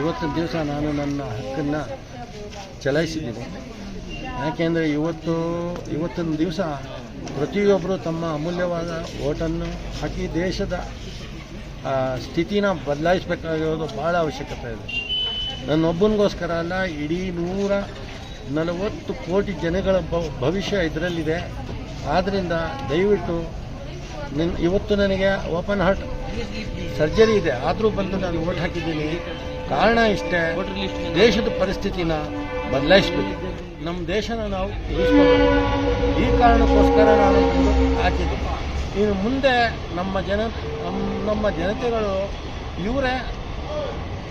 ಇವತ್ತಿನ ದಿವಸ ನಾನು ನನ್ನ ಹಕ್ಕನ್ನು ಚಲಾಯಿಸಿದ್ದೀನಿ. ಯಾಕೆಂದರೆ ಇವತ್ತು, ಇವತ್ತಿನ ದಿವಸ ಪ್ರತಿಯೊಬ್ಬರು ತಮ್ಮ ಅಮೂಲ್ಯವಾದ ಓಟನ್ನು ಹಾಕಿ ದೇಶದ ಸ್ಥಿತಿನ ಬದಲಾಯಿಸಬೇಕಾಗಿರೋದು ಭಾಳ ಅವಶ್ಯಕತೆ ಇದೆ. ನನ್ನೊಬ್ಬನಿಗೋಸ್ಕರ ಅಲ್ಲ, ಇಡೀ ನೂರ ನಲವತ್ತು ಕೋಟಿ ಜನಗಳ ಭವಿಷ್ಯ ಇದರಲ್ಲಿದೆ. ಆದ್ದರಿಂದ ದಯವಿಟ್ಟು ನಿನ್ ಇವತ್ತು ನನಗೆ ಓಪನ್ ಹಾರ್ಟ್ ಸರ್ಜರಿ ಇದೆ. ಆದರೂ ಬಂದು ನಾನು ಓಟ್ ಹಾಕಿದ್ದೀನಿ. ಕಾರಣ ಇಷ್ಟೇ. ದೇಶದ ಪರಿಸ್ಥಿತಿನ ಬದಲಾಯಿಸ್ಬೇಕು. ನಮ್ಮ ದೇಶನ ನಾವು ಈ ಕಾರಣಕ್ಕೋಸ್ಕರ ನಾನು ಹಾಕಿದ್ದು ಹಾಕಿದ್ದೀನಿ. ಇನ್ನು ಮುಂದೆ ನಮ್ಮ ಜನ ನಮ್ಮ ಜನತೆಗಳು ಇವರೇ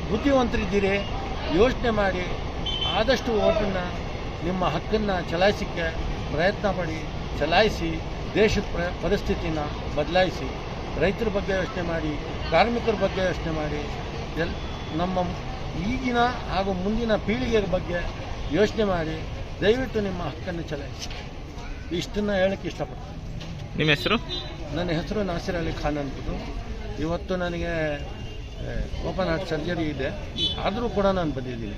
ಬುದ್ಧಿವಂತರಿದ್ದೀರಿ. ಯೋಚನೆ ಮಾಡಿ ಆದಷ್ಟು ಓಟನ್ನು ನಿಮ್ಮ ಹಕ್ಕನ್ನು ಚಲಾಯಿಸಲಿಕ್ಕೆ ಪ್ರಯತ್ನ ಮಾಡಿ ಚಲಾಯಿಸಿ. ದೇಶದ ಪರಿಸ್ಥಿತಿನ ಬದಲಾಯಿಸಿ ರೈತರ ಬಗ್ಗೆ ಯೋಚನೆ ಮಾಡಿ ಕಾರ್ಮಿಕರ ಬಗ್ಗೆ ಯೋಚನೆ ಮಾಡಿ ಎಲ್ ನಮ್ಮ ಈಗಿನ ಹಾಗೂ ಮುಂದಿನ ಪೀಳಿಗೆಯ ಬಗ್ಗೆ ಯೋಚನೆ ಮಾಡಿ ದಯವಿಟ್ಟು ನಿಮ್ಮ ಹಕ್ಕನ್ನು ಚಲಾಯಿಸಿ. ಇಷ್ಟನ್ನು ಹೇಳಕ್ಕೆ ಇಷ್ಟಪಡ್ತೀನಿ. ನಿಮ್ಮ ಹೆಸರು? ನನ್ನ ಹೆಸರು ನಾಸಿರ್ ಅಲಿ ಖಾನ್ ಅಂತ ಇವತ್ತು ನನಗೆ ಓಪನ್ ಹಾರ್ಟ್ ಸರ್ಜರಿ ಇದೆ. ಆದರೂ ಕೂಡ ನಾನು ಬಂದಿದ್ದೀನಿ.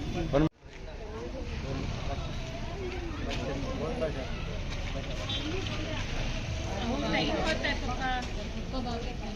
到这边。